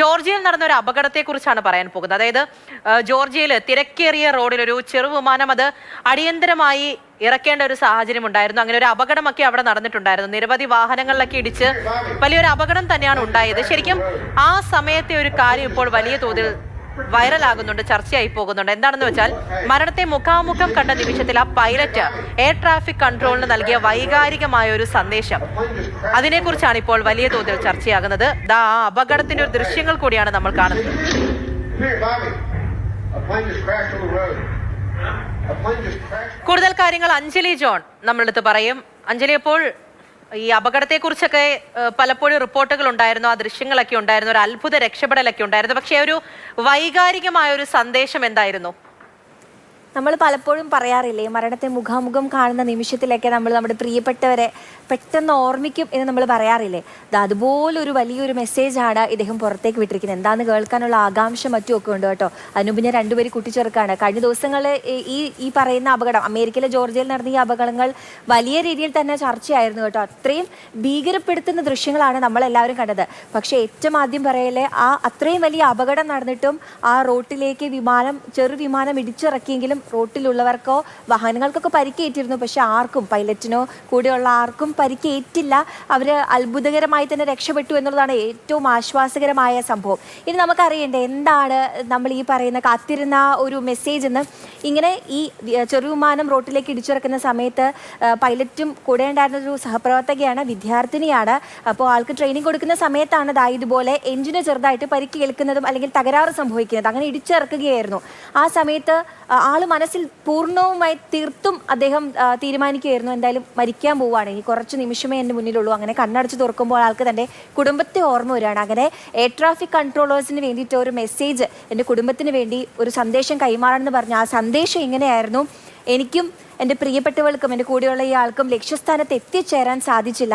ജോർജിയയിൽ നടന്ന ഒരു അപകടത്തെക്കുറിച്ചാണ് പറയാൻ പോകുന്നത്. അതായത് ജോർജിയയിൽ തിരക്കേറിയ റോഡിൽ ഒരു ചെറുവിമാനം അത് അടിയന്തരമായി ഇറക്കേണ്ട ഒരു സാഹചര്യം ഉണ്ടായിരുന്നു. അങ്ങനെ ഒരു അപകടമൊക്കെ അവിടെ നടന്നിട്ടുണ്ടായിരുന്നു. നിരവധി വാഹനങ്ങളിലൊക്കെ ഇടിച്ച് വലിയൊരു അപകടം തന്നെയാണ് ഉണ്ടായത്. ശരിക്കും ആ സമയത്തെ ഒരു കാര്യം ഇപ്പോൾ വലിയ തോതിൽ വൈറലാകുന്നുണ്ട് ചർച്ചയായി പോകുന്നുണ്ട്. എന്താണെന്ന് വെച്ചാൽ മരണത്തെ മുഖാമുഖം കണ്ട നിമിഷത്തിൽ ആ പൈലറ്റ് എയർ ട്രാഫിക് കൺട്രോളിന് നൽകിയ വൈകാരികമായ ഒരു സന്ദേശം. അതിനെക്കുറിച്ചാണ് ഇപ്പോൾ വലിയ തോതിൽ ചർച്ചയാകുന്നത്. ദാ ആ അപകടത്തിന്റെ ഒരു ദൃശ്യങ്ങൾ കൂടിയാണ് നമ്മൾ കാണുന്നത്. കൂടുതൽ കാര്യങ്ങൾ അഞ്ജലി ജോൺ നമ്മളടുത്ത് പറയും. അഞ്ജലി അപ്പോൾ ഈ അപകടത്തെക്കുറിച്ചൊക്കെ പലപ്പോഴും റിപ്പോർട്ടുകൾ ഉണ്ടായിരുന്നു ആ ദൃശ്യങ്ങളൊക്കെ ഉണ്ടായിരുന്നു ഒരു അത്ഭുത രക്ഷപ്പെടലൊക്കെ ഉണ്ടായിരുന്നു. പക്ഷേ ഒരു വൈകാരികമായ ഒരു സന്ദേശം എന്തായിരുന്നു? നമ്മൾ പലപ്പോഴും പറയാറില്ലേ മരണത്തെ മുഖാമുഖം കാണുന്ന നിമിഷത്തിലൊക്കെ നമ്മൾ നമ്മുടെ പ്രിയപ്പെട്ടവരെ പെട്ടെന്ന് ഓർമ്മിക്കും എന്ന് നമ്മൾ പറയാറില്ലേ. ദാ അതുപോലൊരു വലിയൊരു മെസ്സേജാണ് ഇദ്ദേഹം പുറത്തേക്ക് വിട്ടിരിക്കുന്നത്. എന്താന്ന് കേൾക്കാനുള്ള ആകാംക്ഷ മറ്റും ഒക്കെ ഉണ്ട് കേട്ടോ. ഞാൻ രണ്ടുപേരും കുട്ടിച്ചേർക്കാണ്. കഴിഞ്ഞ ദിവസങ്ങളിൽ ഈ ഈ പറയുന്ന അപകടം അമേരിക്കയിലെ ജോർജിയയിൽ നടന്ന ഈ അപകടങ്ങൾ വലിയ രീതിയിൽ തന്നെ ചർച്ചയായിരുന്നു കേട്ടോ. അത്രയും ഭീകരപ്പെടുത്തുന്ന ദൃശ്യങ്ങളാണ് നമ്മളെല്ലാവരും കണ്ടത്. പക്ഷേ ഏറ്റവും ആദ്യം പറയലേ ആ അത്രയും വലിയ അപകടം നടന്നിട്ടും ആ റോട്ടിലേക്ക് വിമാനം ചെറു വിമാനം ഇടിച്ചിറക്കിയെങ്കിലും റോട്ടിലുള്ളവർക്കോ വാഹനങ്ങൾക്കൊക്കെ പരിക്കേറ്റിരുന്നു. പക്ഷെ ആർക്കും പൈലറ്റിനോ കൂടെയുള്ള ആർക്കും പരിക്കേറ്റില്ല. അവർ അത്ഭുതകരമായി തന്നെ രക്ഷപ്പെട്ടു എന്നുള്ളതാണ് ഏറ്റവും ആശ്വാസകരമായ സംഭവം. ഇനി നമുക്കറിയണ്ടേ എന്താണ് നമ്മൾ ഈ പറയുന്ന കാത്തിരുന്ന ഒരു മെസ്സേജ് എന്ന്. ഇങ്ങനെ ഈ ചെറു വിമാനം റോട്ടിലേക്ക് ഇടിച്ചിറക്കുന്ന സമയത്ത് പൈലറ്റും കൂടെ ഉണ്ടായിരുന്ന ഒരു സഹപ്രവർത്തകയാണ് വിദ്യാർത്ഥിനിയാണ്. അപ്പോൾ ആൾക്ക് ട്രെയിനിങ് കൊടുക്കുന്ന സമയത്താണ് ദാ ഇതുപോലെ എഞ്ചിന് ചെറുതായിട്ട് പരിക്ക് കേൾക്കുന്നതും അല്ലെങ്കിൽ തകരാറ് സംഭവിക്കുന്നത്. അങ്ങനെ ഇടിച്ചിറക്കുകയായിരുന്നു. ആ സമയത്ത് ആൾ മനസ്സിൽ പൂർണവുമായി തീർത്തും അദ്ദേഹം തീരുമാനിക്കുകയായിരുന്നു. എന്തായാലും മരിക്കാൻ പോവുകയാണ്. ഇനി കുറച്ച് നിമിഷമേ എന്റെ മുന്നിലുള്ളൂ. അങ്ങനെ കണ്ണടച്ച് തുറക്കുമ്പോൾ ആൾക്ക് തന്റെ കുടുംബത്തെ ഓർമ്മ വരികയാണ്. അങ്ങനെ എയർ ട്രാഫിക് കൺട്രോളേഴ്സിന് വേണ്ടിയിട്ട് ഒരു മെസ്സേജ് എന്റെ കുടുംബത്തിന് വേണ്ടി ഒരു സന്ദേശം കൈമാറണമെന്ന് പറഞ്ഞു ആ സന്ദേശം ഇങ്ങനെയായിരുന്നു. എനിക്കും എന്റെ പ്രിയപ്പെട്ടവൾക്കും എന്റെ കൂടെയുള്ള ഈ ആൾക്കും ലക്ഷ്യസ്ഥാനത്ത് എത്തിച്ചേരാൻ സാധിച്ചില്ല.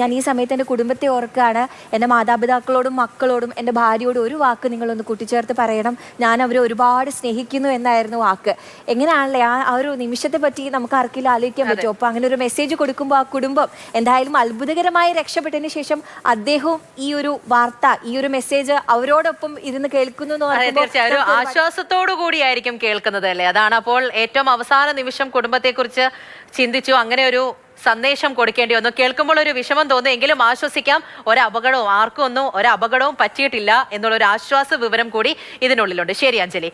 ഞാൻ ഈ സമയത്ത് എന്റെ കുടുംബത്തെ ഓർക്കുകയാണ്. എന്റെ മാതാപിതാക്കളോടും മക്കളോടും എന്റെ ഭാര്യയോടും ഒരു വാക്ക് നിങ്ങളൊന്ന് കൂട്ടിച്ചേർത്ത് പറയണം. ഞാൻ അവരെ ഒരുപാട് സ്നേഹിക്കുന്നു എന്നായിരുന്നു വാക്ക്. എങ്ങനെയാണല്ലേ ആ ആ ഒരു നിമിഷത്തെ പറ്റി നമുക്ക് ആർക്കെങ്കിലും ആലോചിക്കാൻ പറ്റുമോ? അപ്പോൾ അങ്ങനെ ഒരു മെസ്സേജ് കൊടുക്കുമ്പോൾ ആ കുടുംബം എന്തായാലും അത്ഭുതകരമായി രക്ഷപ്പെട്ടതിന് ശേഷം അദ്ദേഹവും ഈ ഒരു വാർത്ത ഈ ഒരു മെസ്സേജ് അവരോടൊപ്പം ഇരുന്ന് കേൾക്കുന്നു എന്ന് ആശ്വാസത്തോടു കൂടിയായിരിക്കും കേൾക്കുന്നത് അല്ലേ അതാണ് അപ്പോൾ ഏറ്റവും അവസാന നിമിഷം കുടുംബത്തെക്കുറിച്ച് ചിന്തിച്ചു അങ്ങനെ ഒരു സന്ദേശം കൊടുക്കേണ്ടി വന്നു. കേൾക്കുമ്പോൾ ഒരു വിഷമം തോന്നി എങ്കിലും ആശ്വസിക്കാം. ഒരു ആർക്കും ഒന്നും ഒരു അപകടവും പറ്റിയിട്ടില്ല എന്നുള്ള ഒരു ആശ്വാസ വിവരം കൂടി ഇതിനുള്ളിലുണ്ട്. ശരി അഞ്ജലി.